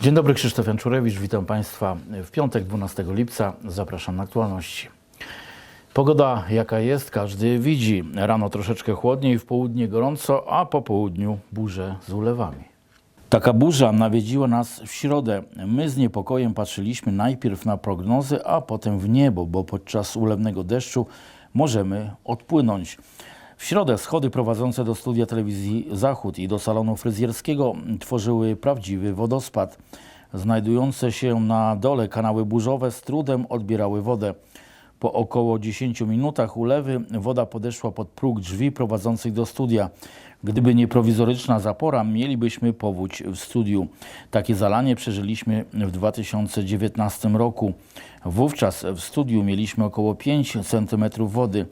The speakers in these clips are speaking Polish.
Dzień dobry, Krzysztof Janczurewicz, witam Państwa w piątek 12 lipca. Zapraszam na aktualności. Pogoda jaka jest, każdy widzi. Rano troszeczkę chłodniej, w południe gorąco, a po południu burze z ulewami. Taka burza nawiedziła nas w środę. My z niepokojem patrzyliśmy najpierw na prognozy, a potem w niebo, bo podczas ulewnego deszczu możemy odpłynąć. W środę schody prowadzące do studia telewizji Zachód i do salonu fryzjerskiego tworzyły prawdziwy wodospad. Znajdujące się na dole kanały burzowe z trudem odbierały wodę. Po około 10 minutach ulewy woda podeszła pod próg drzwi prowadzących do studia. Gdyby nie prowizoryczna zapora, mielibyśmy powódź w studiu. Takie zalanie przeżyliśmy w 2019 roku. Wówczas w studiu mieliśmy około 5 cm wody.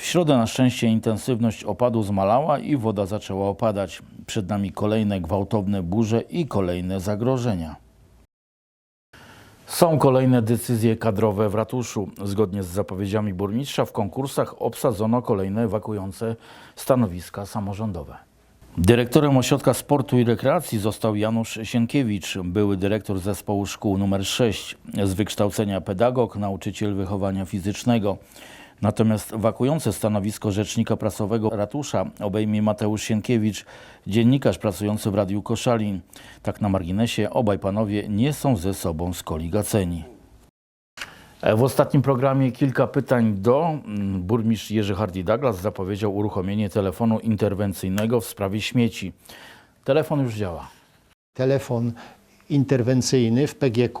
W środę na szczęście intensywność opadu zmalała i woda zaczęła opadać. Przed nami kolejne gwałtowne burze i kolejne zagrożenia. Są kolejne decyzje kadrowe w ratuszu. Zgodnie z zapowiedziami burmistrza w konkursach obsadzono kolejne ewakuujące stanowiska samorządowe. Dyrektorem Ośrodka Sportu i Rekreacji został Janusz Sienkiewicz, były dyrektor zespołu szkół nr 6, z wykształcenia pedagog, nauczyciel wychowania fizycznego. Natomiast wakujące stanowisko rzecznika prasowego ratusza obejmie Mateusz Sienkiewicz, dziennikarz pracujący w Radiu Koszalin. Tak na marginesie obaj panowie nie są ze sobą skoligaceni. W ostatnim programie kilka pytań do mm, burmistrz Jerzy Hardy Douglas zapowiedział uruchomienie telefonu interwencyjnego w sprawie śmieci. Telefon już działa. telefon interwencyjny w PGK,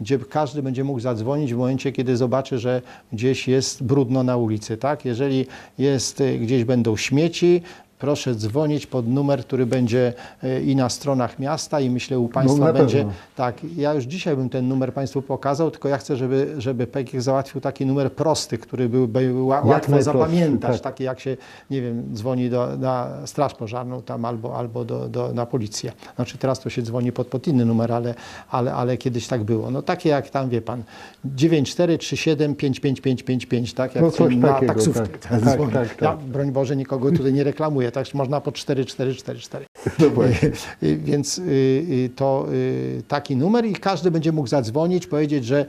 gdzie każdy będzie mógł zadzwonić w momencie, kiedy zobaczy, że gdzieś jest brudno na ulicy. Tak? Jeżeli jest, y, gdzieś będą śmieci, proszę dzwonić pod numer, który będzie y, i na stronach miasta i myślę u Państwa na będzie. pewno. Tak, ja już dzisiaj bym ten numer Państwu pokazał, tylko ja chcę, żeby, żeby PGK załatwił taki numer prosty, który byłby ła- łatwo zapamiętać. tak. Taki jak się, nie wiem, dzwoni do, na straż pożarną tam albo, albo do, do, na policję. Znaczy teraz to się dzwoni pod, pod inny numer, ale, ale, ale kiedyś tak było. No takie jak tam, wie Pan, 9437 55555, tak? Jak No coś na takiego, taksówkę tak. Tak, tak, tak. Ja, broń Boże, nikogo tutaj nie reklamuję, tak można po 4444. No właśnie. Y, Więc y, y, to y, taki numer i każdy będzie mógł zadzwonić, powiedzieć, że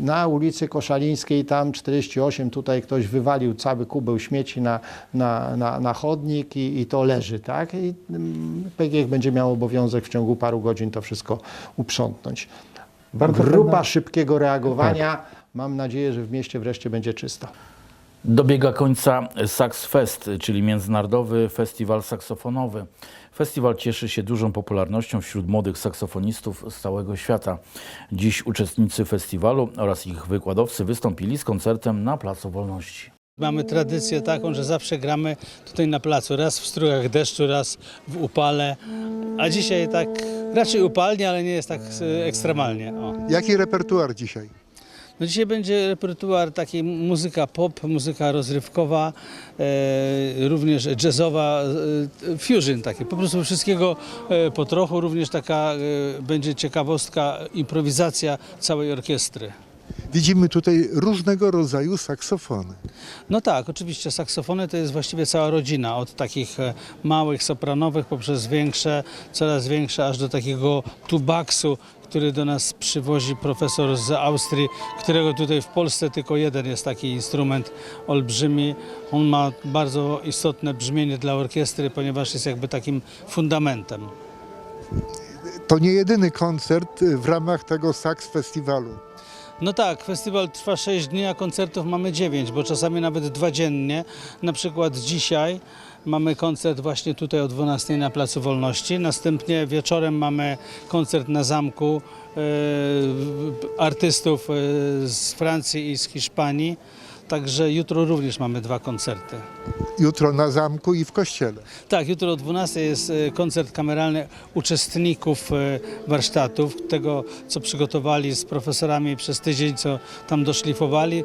na ulicy Koszalińskiej tam 48 tutaj ktoś wywalił cały kubeł śmieci na, na, na, na chodnik i, i to leży, tak? I mm, PGH będzie miał obowiązek w ciągu paru godzin to wszystko uprzątnąć. Bardzo Grupa fajna- szybkiego reagowania. Mam nadzieję, że w mieście wreszcie będzie czysto. Dobiega końca Sax Fest, czyli Międzynarodowy Festiwal Saksofonowy. Festiwal cieszy się dużą popularnością wśród młodych saksofonistów z całego świata. Dziś uczestnicy festiwalu oraz ich wykładowcy wystąpili z koncertem na Placu Wolności. Mamy tradycję taką, że zawsze gramy tutaj na placu, raz w strugach deszczu, raz w upale, a dzisiaj tak raczej upalnie, ale nie jest tak e, ekstremalnie. O. Jaki repertuar dzisiaj? No dzisiaj będzie repertuar taki muzyka pop, muzyka rozrywkowa, e, również jazzowa, e, fusion taki, po prostu wszystkiego e, po trochu, również taka e, będzie ciekawostka, improwizacja całej orkiestry. Widzimy tutaj różnego rodzaju saksofony. No tak, oczywiście saksofony to jest właściwie cała rodzina, od takich e, małych sopranowych poprzez większe, coraz większe, aż do takiego tubaksu, który do nas przywozi profesor z Austrii, którego tutaj w Polsce tylko jeden jest taki instrument olbrzymi. On ma bardzo istotne brzmienie dla orkiestry, ponieważ jest jakby takim fundamentem. To nie jedyny koncert y, w ramach tego Saks Festiwalu. No tak, festiwal trwa 6 dni, a koncertów mamy 9, bo czasami nawet dwa dziennie. Na przykład dzisiaj mamy koncert właśnie tutaj o 12 na Placu Wolności. Następnie wieczorem mamy koncert na zamku e, artystów e, z Francji i z Hiszpanii. Także jutro również mamy dwa koncerty. Jutro na zamku i w kościele. Tak, jutro o 12 jest e, koncert kameralny uczestników e, warsztatów, tego co przygotowali z profesorami przez tydzień, co tam doszlifowali,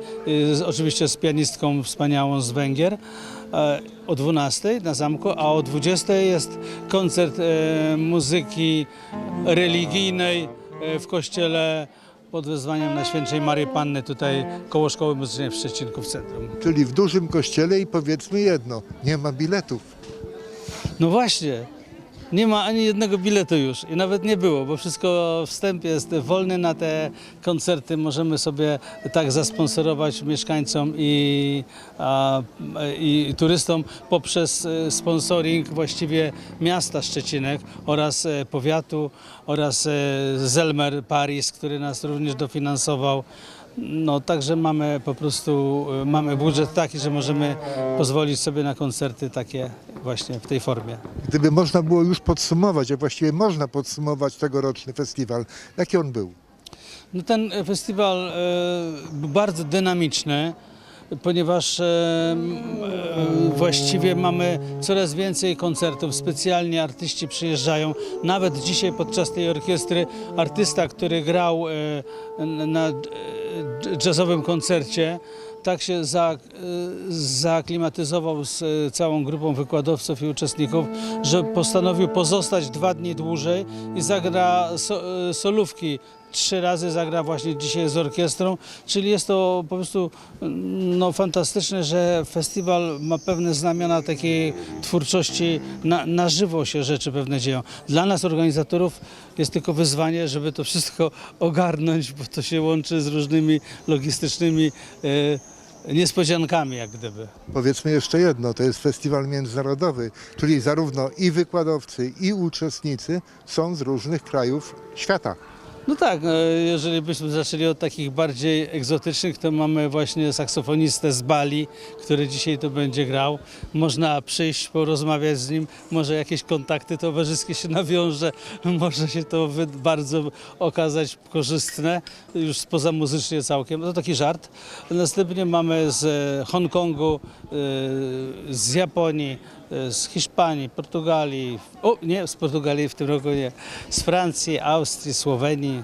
e, oczywiście z pianistką wspaniałą z Węgier. O 12 na zamku, a o 20 jest koncert muzyki religijnej w kościele pod wezwaniem na Świętej Marii Panny tutaj koło Szkoły Muzycznej w Szczecinku w centrum. Czyli w dużym kościele i powiedzmy jedno, nie ma biletów. No właśnie, Nie ma ani jednego biletu już i nawet nie było, bo wszystko wstęp jest wolny na te koncerty. Możemy sobie tak zasponsorować mieszkańcom i, a, i turystom poprzez e, sponsoring właściwie miasta Szczecinek oraz e, powiatu oraz e, Zelmer Paris, który nas również dofinansował. No także mamy po prostu e, mamy budżet taki, że możemy pozwolić sobie na koncerty takie właśnie w tej formie. Gdyby można było już podsumować, a właściwie można podsumować tegoroczny festiwal, jaki on był? No ten festiwal e, był bardzo dynamiczny, ponieważ właściwie mamy coraz więcej koncertów. Specjalnie artyści przyjeżdżają. Nawet dzisiaj podczas tej orkiestry artysta, który grał e, na e, jazzowym koncercie, tak się za, e, zaaklimatyzował z całą grupą wykładowców i uczestników, że postanowił pozostać dwa dni dłużej i zagra so, solówki. Trzy razy zagra właśnie dzisiaj z orkiestrą, czyli jest to po prostu no, fantastyczne, że festiwal ma pewne znamiona takiej twórczości, na, na żywo się rzeczy pewne dzieją. Dla nas organizatorów jest tylko wyzwanie, żeby to wszystko ogarnąć, bo to się łączy z różnymi logistycznymi e, niespodziankami jak gdyby. Powiedzmy jeszcze jedno, to jest festiwal międzynarodowy, czyli zarówno i wykładowcy, i uczestnicy są z różnych krajów świata. No tak, e, jeżeli byśmy zaczęli od takich bardziej egzotycznych, to mamy właśnie saksofonistę z Bali, który dzisiaj tu będzie grał. Można przyjść, porozmawiać z nim, może jakieś kontakty towarzyskie się nawiąże, może się to bardzo okazać korzystne, już spoza muzycznie całkiem. To taki żart. Następnie mamy z Hongkongu, e, z Japonii, z Hiszpanii, Portugalii, o nie, z Portugalii w tym roku nie, z Francji, Austrii, Słowenii,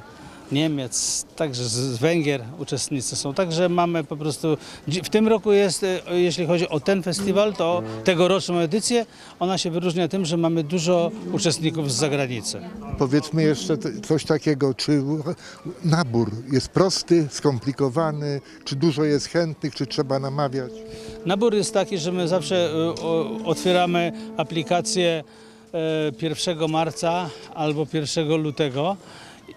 Niemiec, także z- Węgier uczestnicy są. Także mamy po prostu, w tym roku jest, e, jeśli chodzi o ten festiwal, to tegoroczną edycję, ona się wyróżnia tym, że mamy dużo uczestników z zagranicy. Powiedzmy jeszcze coś takiego, czy nabór jest prosty, skomplikowany, czy dużo jest chętnych, czy trzeba namawiać? Nabór jest taki, że my zawsze e, otwieramy aplikację e, 1 marca albo 1 lutego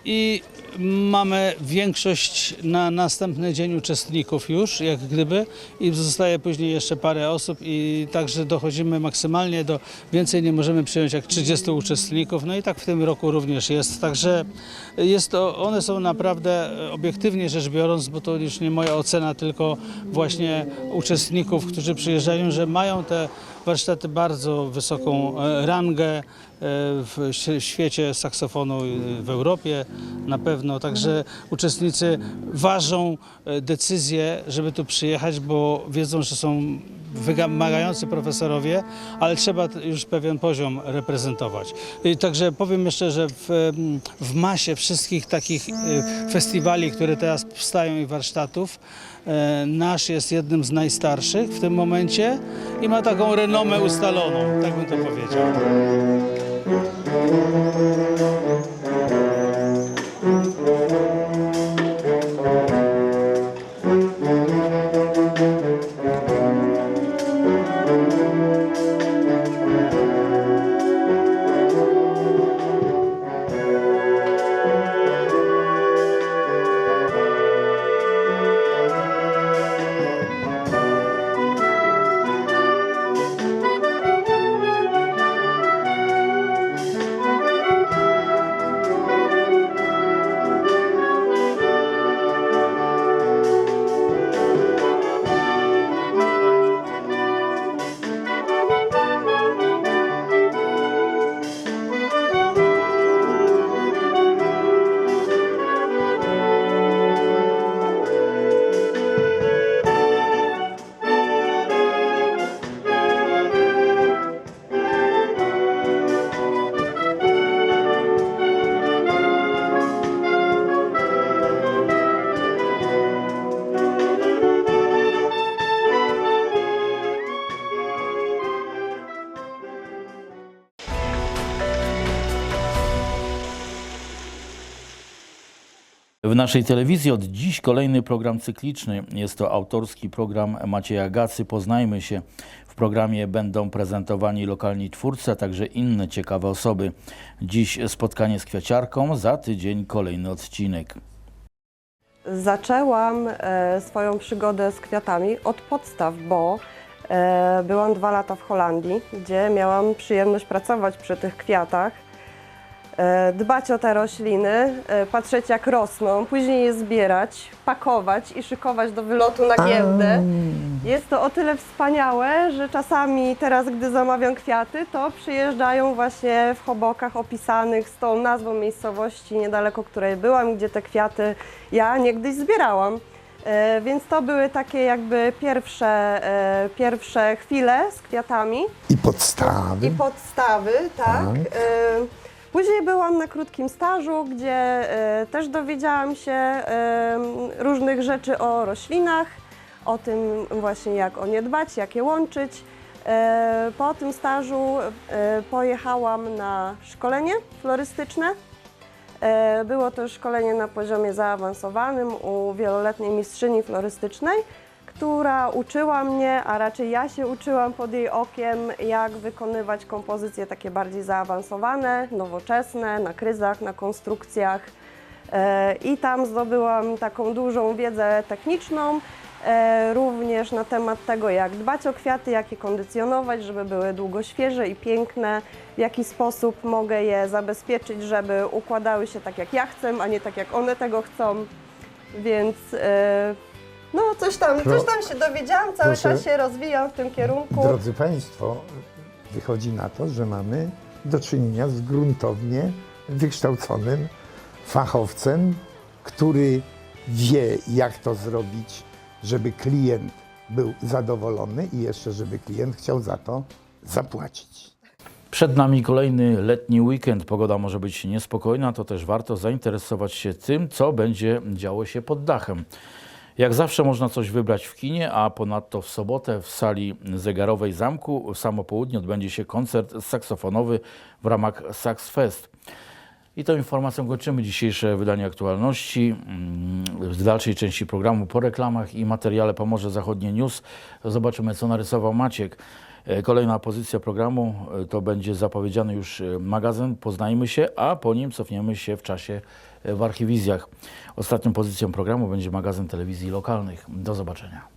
i mamy większość na następny dzień uczestników już, jak gdyby, i zostaje później jeszcze parę osób i także dochodzimy maksymalnie do, więcej nie możemy przyjąć jak 30 uczestników, no i tak w tym roku również jest, także jest to, one są naprawdę obiektywnie rzecz biorąc, bo to już nie moja ocena, tylko właśnie uczestników, którzy przyjeżdżają, że mają te warsztaty bardzo wysoką e, rangę w świe- świecie saksofonu w Europie na pewno. Także uczestnicy ważą e, decyzję, żeby tu przyjechać, bo wiedzą, że są wymagający profesorowie, ale trzeba już pewien poziom reprezentować. I także powiem jeszcze, że w, w masie wszystkich takich e, festiwali, które teraz powstają i warsztatów, e, nasz jest jednym z najstarszych w tym momencie i ma taką renomę ustaloną, tak bym to powiedział. Thank you. W naszej telewizji od dziś kolejny program cykliczny. Jest to autorski program Macieja Gacy Poznajmy się. W programie będą prezentowani lokalni twórcy, a także inne ciekawe osoby. Dziś spotkanie z kwiaciarką, za tydzień kolejny odcinek. Zaczęłam e, swoją przygodę z kwiatami od podstaw, bo e, byłam dwa lata w Holandii, gdzie miałam przyjemność pracować przy tych kwiatach, dbać o te rośliny, e, patrzeć jak rosną, później je zbierać, pakować i szykować do wylotu na giełdę. Jest to o tyle wspaniałe, że czasami teraz, gdy zamawiam kwiaty, to przyjeżdżają właśnie w Hobokach opisanych z tą nazwą miejscowości niedaleko której byłam, gdzie te kwiaty ja niegdyś zbierałam. E, Więc to były takie jakby pierwsze, e, pierwsze chwile z kwiatami I podstawy. i podstawy, tak. Tak. Później byłam na krótkim stażu, gdzie e, też dowiedziałam się różnych rzeczy o roślinach, o tym właśnie jak o nie dbać, jak je łączyć. E, Po tym stażu e, pojechałam na szkolenie florystyczne. Było to szkolenie na poziomie zaawansowanym u wieloletniej mistrzyni florystycznej, która uczyła mnie, a raczej ja się uczyłam pod jej okiem, jak wykonywać kompozycje takie bardziej zaawansowane, nowoczesne, na kryzach, na konstrukcjach. E, I tam zdobyłam taką dużą wiedzę techniczną, e, również na temat tego, jak dbać o kwiaty, jak je kondycjonować, żeby były długo świeże i piękne, w jaki sposób mogę je zabezpieczyć, żeby układały się tak, jak ja chcę, a nie tak, jak one tego chcą. Więc e, no, coś tam, Pro- coś tam się dowiedziałam, cały Proszę. czas się rozwijam w tym kierunku. Drodzy Państwo, wychodzi na to, że mamy do czynienia z gruntownie wykształconym fachowcem, który wie, jak to zrobić, żeby klient był zadowolony i jeszcze, żeby klient chciał za to zapłacić. Przed nami kolejny letni weekend. Pogoda może być niespokojna, to też warto zainteresować się tym, co będzie działo się pod dachem. Jak zawsze można coś wybrać w kinie, a ponadto w sobotę w sali zegarowej zamku w samo południe odbędzie się koncert saksofonowy w ramach Sax Fest. I tą informacją kończymy dzisiejsze wydanie aktualności. Mm, W dalszej części programu po reklamach i materiale Pomorze Zachodnie News zobaczymy, co narysował Maciek. E, Kolejna pozycja programu e, to będzie zapowiedziany już e, magazyn Poznajmy się, a po nim cofniemy się w czasie w archiwizjach. Ostatnią pozycją programu będzie magazyn telewizji lokalnych. Do zobaczenia.